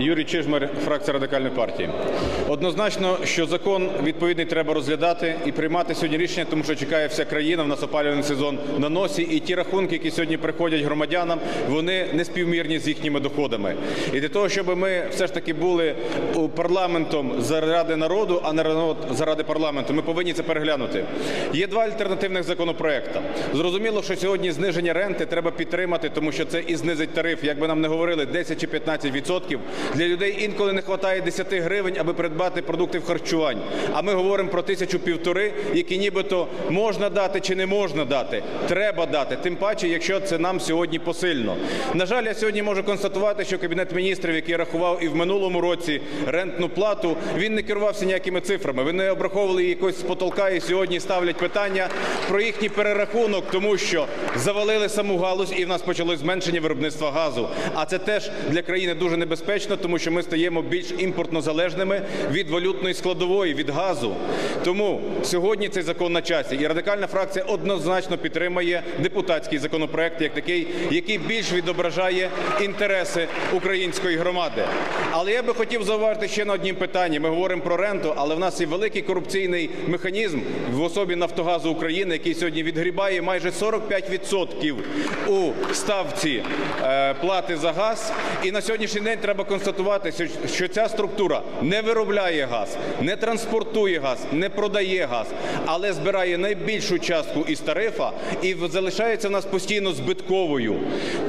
Юрій Чижмар, фракція радикальної партії. Однозначно, що закон відповідний треба розглядати і приймати сьогодні рішення, тому що чекає вся країна. В нас опалювальний сезон на носі, і ті рахунки, які сьогодні приходять громадянам, вони не співмірні з їхніми доходами. І для того, щоб ми все ж таки були парламентом заради народу, а не народ заради парламенту, ми повинні це переглянути. Є два альтернативних законопроекти. Зрозуміло, що сьогодні зниження ренти треба підтримати, тому що це і знизить тариф, як би нам не говорили, 10 чи 15 відсотків. Для людей інколи не вистачає 10 гривень, аби придбати продукти в харчувань. А ми говоримо про тисячу півтори, які нібито можна дати чи не можна дати. Треба дати, тим паче, якщо це нам сьогодні посильно. На жаль, я сьогодні можу констатувати, що кабінет міністрів, який рахував і в минулому році рентну плату, він не керувався ніякими цифрами. Вони обраховували якось з потолка і сьогодні ставлять питання про їхній перерахунок, тому що завалили саму галузь і в нас почалось зменшення виробництва газу. А це теж для країни дуже небезпечно, тому що ми стаємо більш імпортно залежними від валютної складової, від газу. Тому сьогодні цей закон на часі, і радикальна фракція однозначно підтримує депутатський законопроект як такий, який більш відображає інтереси української громади. Але я би хотів зауважити ще на однім питанні. Ми говоримо про ренту, але в нас є великий корупційний механізм в особі Нафтогазу України, який сьогодні відгрібає майже 45% у ставці е, плати за газ. І на сьогоднішній день треба констатувати, що- що ця структура не виробляє газ, не транспортує газ, не продає газ, але збирає найбільшу частку із тарифа і залишається в нас постійно збитковою.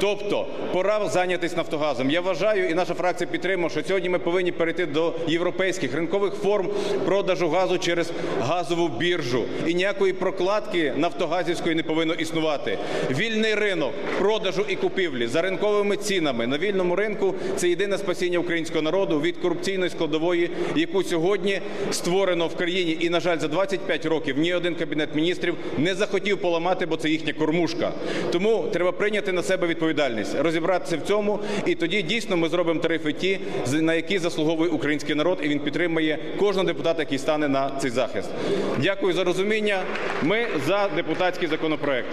Тобто пора зайнятися Нафтогазом. Я вважаю, і наша фракція підтримує, що сьогодні ми повинні перейти до європейських ринкових форм продажу газу через газову біржу. І ніякої прокладки нафтогазівської не повинно існувати. Вільний ринок продажу і купівлі за ринковими цінами на вільному ринку це єдине спасіння українського народу від корупційної складової, яку сьогодні створено в країні. І, на жаль, за 25 років ні один кабінет міністрів не захотів поламати, бо це їхня кормушка. Тому треба прийняти на себе відповідальність, розібратися в цьому, і тоді дійсно ми зробимо тарифи ті, на які заслуговує український народ, і він підтримує кожного депутата, який стане на цей захист. Дякую за розуміння. Ми за депутатський законопроект.